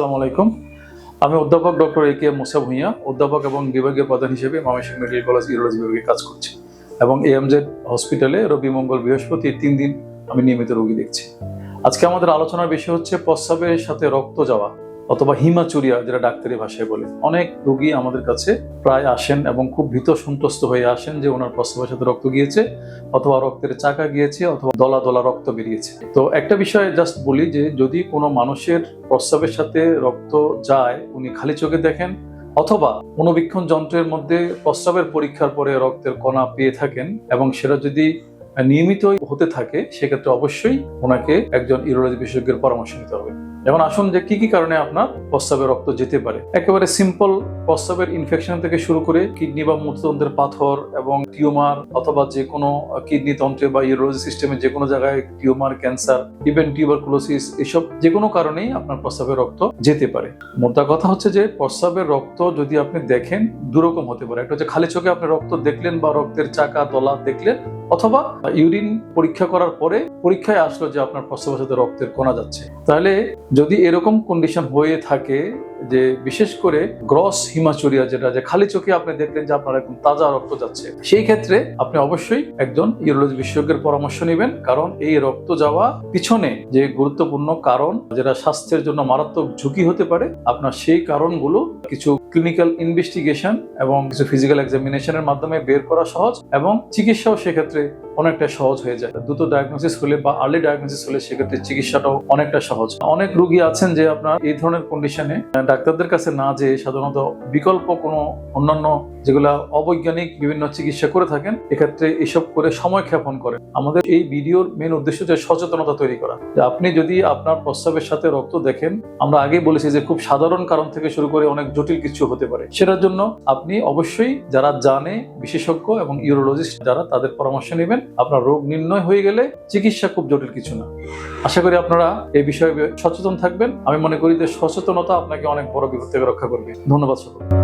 আলাইকুম। আমি অধ্যাপক ডক্টর এ কে মুসা ভুঁইয়া, অধ্যাপক এবং বিভাগীয় প্রধান হিসেবে ময়মনসিংহ মেডিকেল কলেজ ইউরোলজি বিভাগে কাজ করছি এবং এএমজেড হসপিটালে রবি মঙ্গল বৃহস্পতি তিন দিন আমি নিয়মিত রোগী দেখছি। আজকে আমাদের আলোচনার বিষয় হচ্ছে প্রস্রাবের সাথে রক্ত যাওয়া। অথবা হিমাচুরিয়া, যেটা ডাক্তারি ভাষায় বলে। অনেক রোগী আমাদের কাছে প্রায় আসেন এবং খুব ভীত সন্ত্রস্ত হয়ে আসেন যে ওনার প্রস্তাবের সাথে রক্ত গিয়েছে অথবা রক্তের চাকা গিয়েছে অথবা দলা দলা রক্ত বেরিয়েছে। তো একটা বিষয় জাস্ট বলি যে, যদি কোনো মানুষের প্রস্রাবের সাথে রক্ত যায়, উনি খালি চোখে দেখেন অথবা মনোবীক্ষণ যন্ত্রের মধ্যে প্রস্রাবের পরীক্ষার পরে রক্তের কণা পেয়ে থাকেন এবং সেটা যদি নিয়মিত হতে থাকে, সেক্ষেত্রে অবশ্যই ওনাকে একজন ইউরোলজি বিশেষজ্ঞের পরামর্শ নিতে হবে। এখন আসুন যে কি কি কারণে আপনার প্রস্রাবে রক্ত যেতে পারে। একেবারে সিম্পল প্রস্রাবের ইনফেকশন থেকে শুরু করে কিডনি বা মূত্রতন্ত্রের পাথর এবং টিউমার অথবা যে কোনো কিডনি তন্ত্রে বা ইউরোলজি সিস্টেমে যে কোনো জায়গায় টিউমার ক্যান্সার ইভেন টিউবারকুলোসিস এসব যে কোনো কারণেই আপনার প্রস্রাবের রক্ত যেতে পারে। মোদ্দা কথা হচ্ছে যে প্রস্রাবের রক্ত যদি আপনি দেখেন, দুরকম হতে পারে। একটা হচ্ছে খালি চোখে আপনি রক্ত দেখলেন বা রক্তের চাকা, দলা দেখলেন অথবা ইউরিন পরীক্ষা করার পরে পরীক্ষায় আসলো যে আপনার প্রস্রাবের সাথে রক্তের কণা যাচ্ছে। তাহলে যদি এরকম কন্ডিশন হয়ে থাকে যে বিশেষ করে গ্রস হিমাচুরিয়া যেটা, যে খালি চোখে আপনি দেখলেন যে আপনার একদম তাজা রক্ত যাচ্ছে, সেই ক্ষেত্রে আপনি অবশ্যই একজন ইউরোলজি বিশেষজ্ঞের পরামর্শ নেবেন। কারণ এই রক্ত যাওয়া পিছনে যে গুরুত্বপূর্ণ কারণ, যেটা স্বাস্থ্যের জন্য মারাত্মক ঝুঁকি হতে পারে, আপনার সেই কারণগুলো কিছু ক্লিনিক্যাল ইনভেস্টিগেশন এবং কিছু ফিজিক্যাল এক্সামিনেশনের মাধ্যমে বের করা সহজ এবং চিকিৎসাও সেক্ষেত্রে সাথে অনেকটা সহজ হয়ে যায়। দ্রুত ডায়াগনোসিস হলে বা আর্লি ডায়াগনোসিস হলে সেক্ষেত্রে চিকিৎসাটাও অনেকটা সহজ। অনেক রুগী আছেন যে আপনার এই ধরনের কন্ডিশনে ডাক্তারদের কাছে না যেয়ে সাধারণত বিকল্প কোনো অন্যান্য যেগুলা অবৈজ্ঞানিক বিভিন্ন চিকিৎসা করে থাকেন, এক্ষেত্রে এসব করে সময় ক্ষেপণ করে আমাদের এই ভিডিওর মেন উদ্দেশ্য যে সচেতনতা তৈরি করা। যে আপনি যদি আপনার প্রস্রাবের সাথে রক্ত দেখেন, আমরা আগেই বলেছি যে খুব সাধারণ কারণ থেকে শুরু করে অনেক জটিল কিছু হতে পারে। সেটার জন্য আপনি অবশ্যই যারা জানে, বিশেষজ্ঞ এবং ইউরোলজিস্ট যারা, তাদের পরামর্শ নেবেন। আপনার রোগ নির্ণয় হয়ে গেলে চিকিৎসা খুব জটিল কিছু না। আশা করি আপনারা এই বিষয়ে সচেতন থাকবেন। আমি মনে করি যে সচেতনতা আপনাকে অনেক বড় বিপদ থেকে রক্ষা করবে। ধন্যবাদ সকল